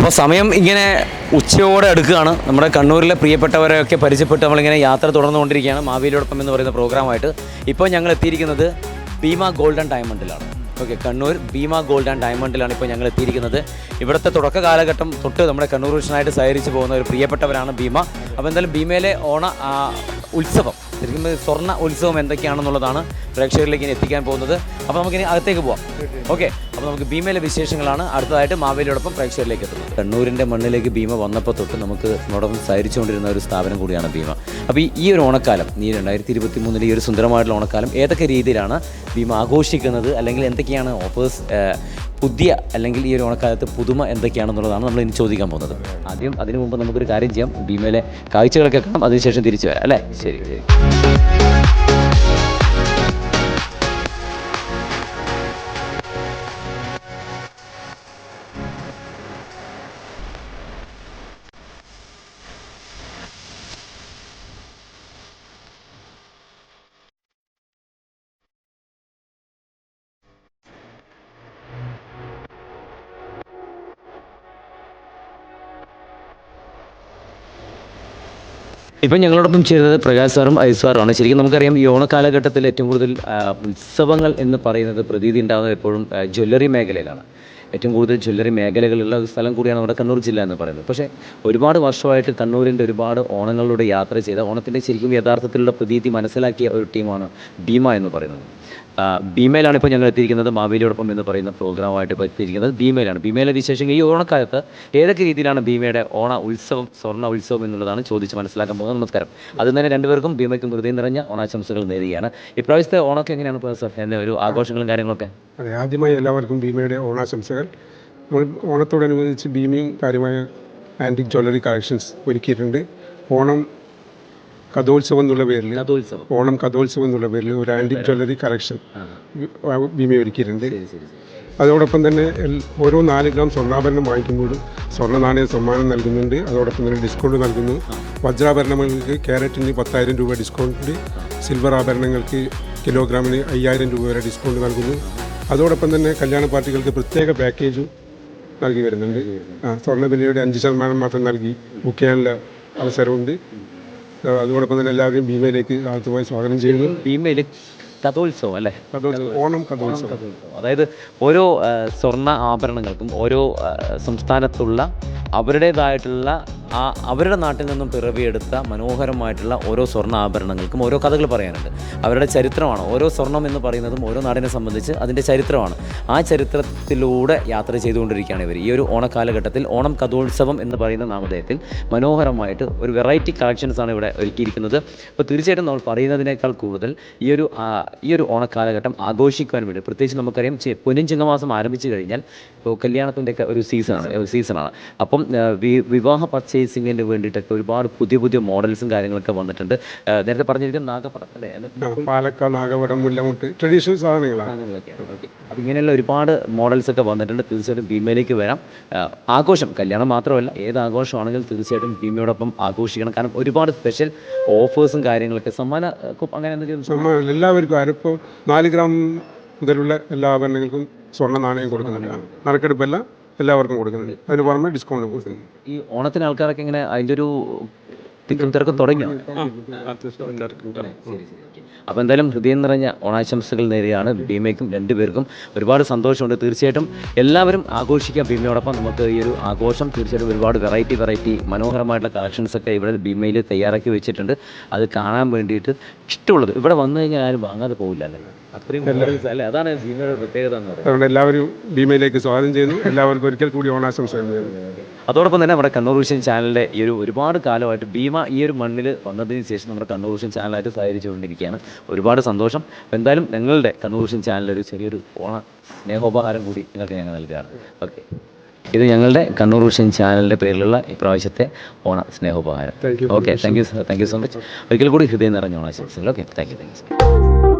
അപ്പോൾ സമയം ഇങ്ങനെ ഉച്ചയോടെ അടുക്കുകയാണ്. നമ്മുടെ കണ്ണൂരിലെ പ്രിയപ്പെട്ടവരെയൊക്കെ പരിചയപ്പെട്ട് നമ്മളിങ്ങനെ യാത്ര തുടർന്നുകൊണ്ടിരിക്കുകയാണ്. മാവേലിയോടൊപ്പം എന്ന് പറയുന്ന പ്രോഗ്രാമായിട്ട്. ഇപ്പോൾ ഞങ്ങൾ എത്തിയിരിക്കുന്നത് Bhima golden ഡയമണ്ടിലാണ്. Okay Kannur Bhima gold and ഡയമണ്ടിലാണ് ഇപ്പോൾ ഞങ്ങൾ എത്തിയിരിക്കുന്നത് ഇവിടുത്തെ തുടക്ക കാലഘട്ടം തൊട്ട് നമ്മുടെ കണ്ണൂർ വിഷനായിട്ട് സഹകരിച്ച് പോകുന്ന ഒരു പ്രിയപ്പെട്ടവരാണ് ഭീമ. അപ്പോൾ എന്തായാലും ഭീമയിലെ ഓണ ഉത്സവം. ശരിക്കും സ്വർണ ഉത്സവം എന്തൊക്കെയാണെന്നുള്ളതാണ് പ്രേക്ഷകരിലേക്ക് ഇനി എത്തിക്കാൻ പോകുന്നത്. അപ്പോൾ നമുക്കിനി അകത്തേക്ക് പോവാം. ഓക്കെ. അപ്പോൾ നമുക്ക് ഭീമയിലെ വിശേഷങ്ങളാണ് അടുത്തതായിട്ട് മാവേലിയോടൊപ്പം പ്രേക്ഷകരിലേക്ക് എത്തുന്നത്. കണ്ണൂരിന്റെ മണ്ണിലേക്ക് ഭീമ വന്നപ്പോൾ തൊട്ട് നമുക്ക് നമ്മോടൊപ്പം സഹരിച്ചുകൊണ്ടിരുന്ന ഒരു സ്ഥാപനം കൂടിയാണ് ഭീമ. അപ്പോൾ ഈ ഒരു ഓണക്കാലം ഈ രണ്ടായിരത്തി ഇരുപത്തി മൂന്നിലെ ഈ ഒരു സുന്ദരമായിട്ടുള്ള ഓണക്കാലം ഏതൊക്കെ രീതിയിലാണ് ഭീമ ആഘോഷിക്കുന്നത്? അല്ലെങ്കിൽ എന്തൊക്കെയാണ് ഓഫേഴ്സ് പുതിയ അല്ലെങ്കിൽ ഈ ഒരു ഓണക്കാലത്ത് പുതുമ എന്തൊക്കെയാണെന്നുള്ളതാണ് നമ്മൾ ഇനി ചോദിക്കാൻ പോകുന്നത്. ആദ്യം അതിനു മുമ്പ് നമുക്കൊരു കാര്യം ചെയ്യാം. ഭീമയിലെ കാഴ്ചകളൊക്കെ കാണാം. അതിനുശേഷം തിരിച്ചു വരാം. അല്ലേ? ശരി ശരി. ഇപ്പം ഞങ്ങളോടൊപ്പം ചേരുന്നത് പ്രകാശ് സാറും ഐസ് സാറുമാണ്. ശരിക്കും നമുക്കറിയാം ഈ ഓണക്കാലഘട്ടത്തിൽ ഏറ്റവും കൂടുതൽ ഉത്സവങ്ങൾ എന്ന് പറയുന്നത് പ്രതീതി ഉണ്ടാകുന്നത് എപ്പോഴും ജ്വല്ലറി മേഖലയിലാണ്. ഏറ്റവും കൂടുതൽ ജ്വല്ലറി മേഖലകളുള്ള ഒരു സ്ഥലം കൂടിയാണ് നമ്മുടെ കണ്ണൂർ ജില്ല എന്ന് പറയുന്നത്. പക്ഷേ ഒരുപാട് വർഷമായിട്ട് കണ്ണൂരിന്റെ ഒരുപാട് ഓണങ്ങളിലൂടെ യാത്ര ചെയ്ത ഓണത്തിന്റെ ശരിക്കും യഥാർത്ഥത്തിലുള്ള പ്രതീതി മനസ്സിലാക്കിയ ഒരു ടീമാണ് ഭീമ എന്ന് പറയുന്നത്. ഭീമയിലാണ് ഇപ്പോൾ ഞങ്ങൾ എത്തിയിരിക്കുന്നത്. മാവേലിയോടൊപ്പം എന്ന് പറയുന്ന പ്രോഗ്രാമായിട്ട് ഇപ്പോൾ എത്തിയിരിക്കുന്നത് ഭീമയിലാണ് ഭീമയിലെ വിശേഷം ഈ ഓണക്കാലത്ത് ഏതൊക്കെ രീതിയിലാണ് ഭീമയുടെ ഓണ ഉത്സവം സ്വർണ ഉത്സവം എന്നുള്ളതാണ് ചോദിച്ച് മനസ്സിലാക്കാൻ പോകുന്നത്. നമസ്കാരം. അതും തന്നെ രണ്ടുപേർക്കും ഭീമയ്ക്കും ഹൃദയം നിറഞ്ഞ ഓണാശംസകൾ നേരുകയാണ്. ഇപ്രാവശ്യത്തെ ഓണമൊക്കെ എങ്ങനെയാണ് സാർ? എന്റെ ഒരു ആഘോഷങ്ങളും കാര്യങ്ങളൊക്കെ? അതെ ആദ്യമായി എല്ലാവർക്കും ഭീമയുടെ ഓണാശംസകൾ. നമ്മൾ ഓണത്തോടനുബന്ധിച്ച് ഭീമയും കാര്യമായ ആന്റിക് ജ്വല്ലറി കളക്ഷൻസ് ഒരുക്കിയിട്ടുണ്ട്. ഓണം കഥോത്സവം എന്നുള്ള പേരിൽ ഓണം കഥോത്സവം എന്നുള്ള പേരിൽ ഒരു ആന്റിക് ജ്വല്ലറി കളക്ഷൻ ഭീമ ഒരുക്കിയിട്ടുണ്ട് അതോടൊപ്പം തന്നെ ഓരോ നാല് ഗ്രാം സ്വർണാഭരണം വാങ്ങിക്കുമ്പോഴും സ്വർണ നാണയ സമ്മാനം നൽകുന്നുണ്ട്. അതോടൊപ്പം തന്നെ ഡിസ്കൗണ്ട് നൽകുന്നു. വജ്രാഭരണങ്ങൾക്ക് ക്യാരറ്റിന് പത്തായിരം രൂപ ഡിസ്കൗണ്ട് സിൽവർ ആഭരണങ്ങൾക്ക് കിലോഗ്രാമിന് അയ്യായിരം രൂപ വരെ ഡിസ്കൗണ്ട് നൽകുന്നു. അതോടൊപ്പം തന്നെ കല്യാണ പാർട്ടികൾക്ക് പ്രത്യേക പാക്കേജും നൽകി വരുന്നുണ്ട്. സ്വർണ വിലയുടെ അഞ്ച് ശതമാനം മാത്രം നൽകി ബുക്ക് ചെയ്യാനുള്ള അവസരമുണ്ട്. അതോടൊപ്പം തന്നെ എല്ലാവരെയും ഭീമയിലേക്ക് ആദ്യമായി സ്വാഗതം ചെയ്യുന്നു. ഭീമയിൽ കഥോത്സവം അല്ലേ? ഓണം കഥോത്സവം. അതായത് ഓരോ സ്വർണ ആഭരണങ്ങൾക്കും ഓരോ സംസ്ഥാനത്തുള്ള അവരുടേതായിട്ടുള്ള ആ അവരുടെ നാട്ടിൽ നിന്നും പിറവിയെടുത്ത മനോഹരമായിട്ടുള്ള ഓരോ സ്വർണ ആഭരണങ്ങൾക്കും ഓരോ കഥകൾ പറയാനുണ്ട്. അവരുടെ ചരിത്രമാണ്. ഓരോ സ്വർണം എന്ന് പറയുന്നതും ഓരോ നാടിനെ സംബന്ധിച്ച് അതിന്റെ ചരിത്രമാണ്. ആ ചരിത്രത്തിലൂടെ യാത്ര ചെയ്തുകൊണ്ടിരിക്കുകയാണ് ഇവർ. ഈ ഒരു ഓണക്കാലഘട്ടത്തിൽ ഓണം കഥോത്സവം എന്ന് പറയുന്ന നാമധേയത്തിൽ മനോഹരമായിട്ട് ഒരു വെറൈറ്റി കളക്ഷൻസാണ് ഇവിടെ ഒരുക്കിയിരിക്കുന്നത്. അപ്പോൾ തീർച്ചയായിട്ടും നമ്മൾ പറയുന്നതിനേക്കാൾ കൂടുതൽ ഈ ഒരു ഈ ഒരു ഓണക്കാലഘട്ടം ആഘോഷിക്കുവാൻ വേണ്ടി പ്രത്യേകിച്ച് നമുക്കറിയാം ചെ- പൊന്നിൻ ചിങ്ങമാസം ആരംഭിച്ചു കഴിഞ്ഞാൽ ഇപ്പോൾ കല്യാണത്തിന്റെയൊക്കെ ഒരു സീസണാണ് സീസണാണ്. അപ്പം വിവാഹ വി- പർച്ചേസിങ്ങിന് വേണ്ടിയിട്ടൊക്കെ ഒരുപാട് പുതിയ പുതിയ മോഡൽസും കാര്യങ്ങളൊക്കെ വന്നിട്ടുണ്ട്. നേരത്തെ പറഞ്ഞിരിക്കുന്ന നാഗപ്പടം അല്ലേ പാലക്കാട് നാഗപടം മുല്ലമുട്ട് ട്രഡീഷണൽ സാധനങ്ങളാണ് ഇങ്ങനെയുള്ള ഒരുപാട് മോഡൽസ് ഒക്കെ വന്നിട്ടുണ്ട്. തീർച്ചയായിട്ടും ഭീമയിലേക്ക് വരാം. ആഘോഷം കല്യാണം മാത്രമല്ല ഏത് ആഘോഷമാണെങ്കിലും തീർച്ചയായിട്ടും ഭീമയോടൊപ്പം ആഘോഷിക്കണം. കാരണം ഒരുപാട് സ്പെഷ്യൽ ഓഫേഴ്സും കാര്യങ്ങളൊക്കെ. സമ്മാന അങ്ങനെ എന്തെങ്കിലും എല്ലാവർക്കും ആരിപ്പോൾ നാല് ഗ്രാം മുതലുള്ള എല്ലാ ആഭരണങ്ങൾക്കും സ്വർണ നാണയം കൊടുക്കുന്നുണ്ട്. നറുക്കെടുപ്പല്ല എല്ലാവർക്കും കൊടുക്കുന്നുണ്ട്. അതിന് പുറമെ ഡിസ്കൗണ്ട് കൊടുക്കുന്നുണ്ട്. ഈ ഓണത്തിന് ആൾക്കാരൊക്കെ ഇങ്ങനെ അതിന്റെ ഒരു തിക്കും തിരക്കും തുടങ്ങിയോ അപ്പോൾ എന്തായാലും ഹൃദയം നിറഞ്ഞ ഓണാശംസകൾ നേരെയാണ് ഭീമയ്ക്കും രണ്ടുപേർക്കും ഒരുപാട് സന്തോഷമുണ്ട്. തീർച്ചയായിട്ടും എല്ലാവരും ആഘോഷിക്കാം ഭീമയോടൊപ്പം. നമുക്ക് ഈ ഒരു ആഘോഷം തീർച്ചയായിട്ടും ഒരുപാട് വെറൈറ്റി വെറൈറ്റി മനോഹരമായിട്ടുള്ള കളക്ഷൻസ് ഒക്കെ ഇവിടെ ഭീമയിൽ തയ്യാറാക്കി വെച്ചിട്ടുണ്ട്. അത് കാണാൻ വേണ്ടിയിട്ട് ഇഷ്ടമുള്ളത്. ഇവിടെ വന്നു കഴിഞ്ഞാൽ ആരും വാങ്ങാതെ പോകില്ല അല്ലേ? അത്രയും models അല്ലേ? അതാണ് ഭീമയുടെ പ്രത്യേകത എന്ന് പറയുന്നത്. എല്ലാവരും ഭീമയിലേക്ക് സ്വാഗതം ചെയ്യുന്നു. എല്ലാവർക്കും ഒരിക്കൽ കൂടി ഓണാശംസകൾ നേരുന്നു. അതോടൊപ്പം തന്നെ നമ്മുടെ കണ്ണൂർ വിഷൻ ചാനലിന്റെ ഈ ഒരു ഒരുപാട് കാലമായിട്ട് ഭീമ ഈ ഒരു മണ്ണിൽ വന്നതിന് ശേഷം നമ്മുടെ കണ്ണൂർ വിഷൻ ചാനലായിട്ട് സഹകരിച്ചുകൊണ്ടിരിക്കുകയാണ്. ഒരുപാട് സന്തോഷം. എന്തായാലും ഞങ്ങളുടെ കണ്ണൂർ വിഷൻ ചാനലൊരു ചെറിയൊരു ഓണ സ്നേഹോപഹാരം കൂടി നിങ്ങൾക്ക് ഞങ്ങൾ നൽകുകയാണ് ഓക്കെ. ഇത് ഞങ്ങളുടെ കണ്ണൂർ വിഷൻ ചാനലിന്റെ പേരിലുള്ള ഇപ്രാവശ്യത്തെ ഓണ സ്നേഹോപഹാരം. Okay. Thank you thank you so much ഒരിക്കൽ കൂടി ഹൃദയം നിറഞ്ഞ ഓണാശംസകൾ. Okay. Thank you thank you